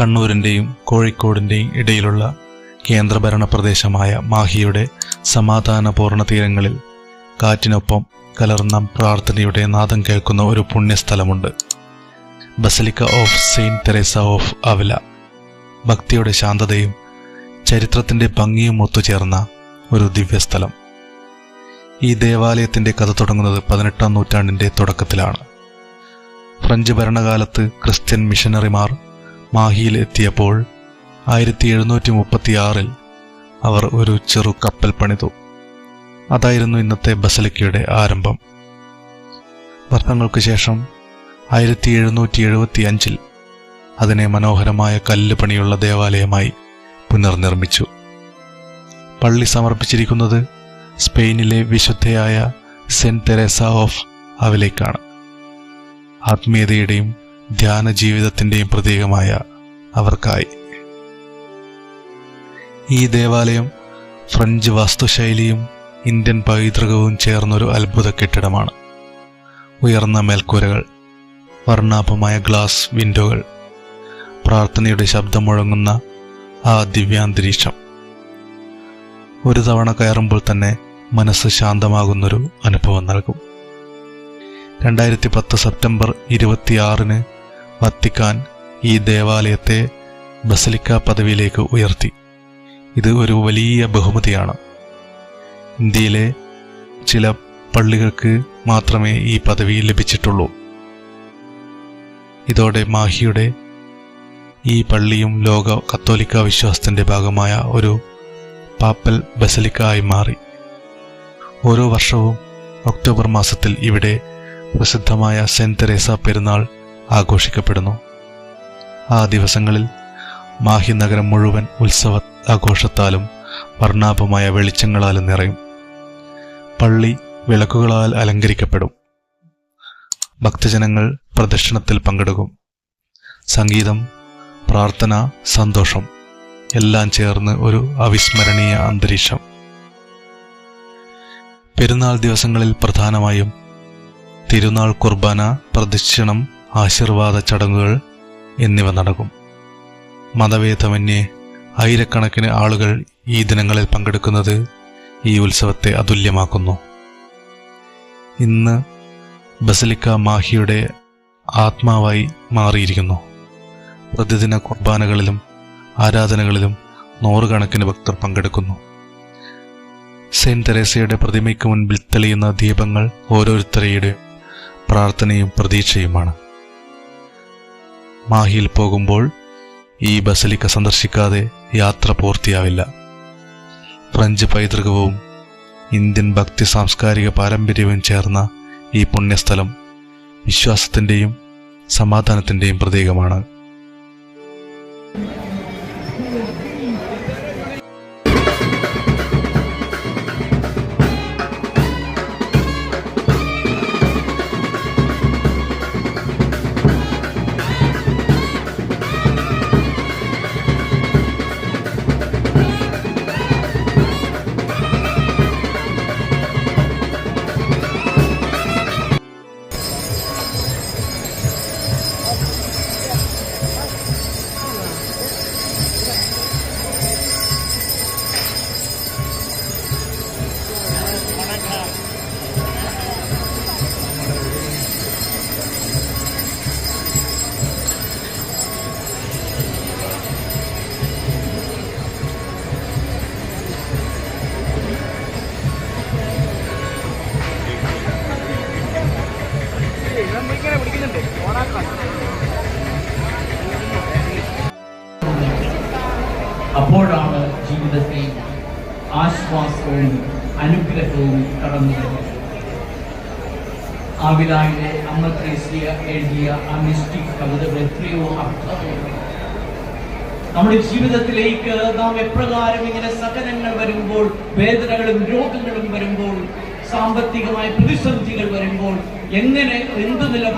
കണ്ണൂരിന്റെയും കോഴിക്കോടിന്റെയും ഇടയിലുള്ള കേന്ദ്രഭരണ പ്രദേശമായ മാഹിയുടെ സമാധാനപൂർണ തീരങ്ങളിൽ കാറ്റിനൊപ്പം കലർന്ന പ്രാർത്ഥനയുടെ നാദം കേൾക്കുന്ന ഒരു പുണ്യസ്ഥലമുണ്ട്. Basilica of Saint Teresa of Avila. ഭക്തിയുടെ ശാന്തതയും ചരിത്രത്തിന്റെ ഭംഗിയും ഒത്തുചേർന്ന ഒരു ദിവ്യസ്ഥലം. ഈ ദേവാലയത്തിന്റെ കഥ തുടങ്ങുന്നത് പതിനെട്ടാം നൂറ്റാണ്ടിന്റെ തുടക്കത്തിലാണ്. ഫ്രഞ്ച് ഭരണകാലത്ത് ക്രിസ്ത്യൻ മിഷനറിമാർ മാഹിയിൽ എത്തിയപ്പോൾ ആയിരത്തി എഴുന്നൂറ്റി മുപ്പത്തിയാറിൽ അവർ ഒരു ചെറു കപ്പൽ പണിതു. അതായിരുന്നു ഇന്നത്തെ ബസലിക്കയുടെ ആരംഭം. വർഷങ്ങൾക്ക് ശേഷം ആയിരത്തി എഴുന്നൂറ്റി എഴുപത്തി അഞ്ചിൽ അതിനെ മനോഹരമായ കല്ല് പണിയുള്ള ദേവാലയമായി പുനർനിർമ്മിച്ചു. പള്ളി സമർപ്പിച്ചിരിക്കുന്നത് സ്പെയിനിലെ വിശുദ്ധയായ സെന്റ് തെരേസ ഓഫ് അവലേക്കാണ്. ആത്മീയതയുടെയും ധ്യാന ജീവിതത്തിന്റെയും പ്രതീകമായ അവർക്കായി. ഈ ദേവാലയം ഫ്രഞ്ച് വാസ്തുശൈലിയും ഇന്ത്യൻ പൈതൃകവും ചേർന്നൊരു അത്ഭുത കെട്ടിടമാണ്. ഉയർന്ന മേൽക്കൂരകൾ വർണാഭമായ ഗ്ലാസ് വിൻഡോകൾ പ്രാർത്ഥനയുടെ ശബ്ദം മുഴങ്ങുന്ന ആ ദിവ്യാന്തരീക്ഷം. ഒരു തവണ കയറുമ്പോൾ തന്നെ മനസ്സ് ശാന്തമാകുന്നൊരു അനുഭവം നൽകും. രണ്ടായിരത്തി പത്ത് സെപ്റ്റംബർ ഇരുപത്തിയാറിന് വത്തിക്കാൻ ഈ ദേവാലയത്തെ ബസലിക്ക പദവിയിലേക്ക് ഉയർത്തി. ഇത് ഒരു വലിയ ബഹുമതിയാണ്. ഇന്ത്യയിലെ ചില പള്ളികൾക്ക് മാത്രമേ ഈ പദവി ലഭിച്ചിട്ടുള്ളൂ. ഇതോടെ മാഹിയുടെ ഈ പള്ളിയും ലോക കത്തോലിക്ക വിശ്വാസത്തിന്റെ ഭാഗമായ ഒരു പാപ്പൽ ബസലിക്ക ആയി മാറി. ഓരോ വർഷവും ഒക്ടോബർ മാസത്തിൽ ഇവിടെ പ്രസിദ്ധമായ സെന്റ് തെരേസ പെരുന്നാൾ ആഘോഷിക്കപ്പെടുന്നു. ആ ദിവസങ്ങളിൽ മാഹി നഗരം മുഴുവൻ ഉത്സവ ആഘോഷത്താലും വർണാഭമായ വെളിച്ചങ്ങളാലും നിറയും. പള്ളി വിളക്കുകളാൽ അലങ്കരിക്കപ്പെടും. ഭക്തജനങ്ങൾ പ്രദക്ഷിണത്തിൽ പങ്കെടുക്കും. സംഗീതം പ്രാർത്ഥന സന്തോഷം എല്ലാം ചേർന്ന് ഒരു അവിസ്മരണീയ അന്തരീക്ഷം. പെരുന്നാൾ ദിവസങ്ങളിൽ പ്രധാനമായും തിരുനാൾ കുർബാന പ്രദക്ഷിണം ആശീർവാദ ചടങ്ങുകൾ എന്നിവ നടക്കും. മതഭേദമന്യേ ആയിരക്കണക്കിന് ആളുകൾ ഈ ദിനങ്ങളിൽ പങ്കെടുക്കുന്നത് ഈ ഉത്സവത്തെ അതുല്യമാക്കുന്നു. ഇന്ന് ബസലിക്ക മാഹിയുടെ ആത്മാവായി മാറിയിരിക്കുന്നു. പ്രതിദിന കുർബാനകളിലും ആരാധനകളിലും നൂറുകണക്കിന് ഭക്തർ പങ്കെടുക്കുന്നു. സെയിന്റ് തെരേസയുടെ പ്രതിമയ്ക്ക് മുൻപിൽ തെളിയുന്ന ദീപങ്ങൾ ഓരോരുത്തരുടെയും പ്രാർത്ഥനയും പ്രതീക്ഷയുമാണ്. മാഹിയിൽ പോകുമ്പോൾ ഈ ബസലിക്ക സന്ദർശിക്കാതെ യാത്ര പൂർത്തിയാവില്ല. ഫ്രഞ്ച് പൈതൃകവും ഇന്ത്യൻ ഭക്തി സാംസ്കാരിക പാരമ്പര്യവും ചേർന്ന ഈ പുണ്യസ്ഥലം വിശ്വാസത്തിന്റെയും സമാധാനത്തിന്റെയും പ്രതീകമാണ്. അപ്പോഴാണ് ജീവിതത്തിൽ ആശ്വാസവും അനുഗ്രഹവും കടന്നു വരുന്നത്. ആവിലായിലെ അമ്മ ത്രേസ്യ എഴുതിയ ആ മിസ്റ്റിക് കവിതകൾ എത്രയോ അർത്ഥമുണ്ട്. നമ്മുടെ ജീവിതത്തിലേക്ക് നാം എപ്രകാരം ഇങ്ങനെ സഹനങ്ങൾ വരുമ്പോൾ വേദനകളും രോഗങ്ങളും വരുമ്പോൾ സാമ്പത്തികമായ പ്രതിസന്ധികൾ വരുമ്പോൾ എങ്ങനെ എന്ത് നിലപാട്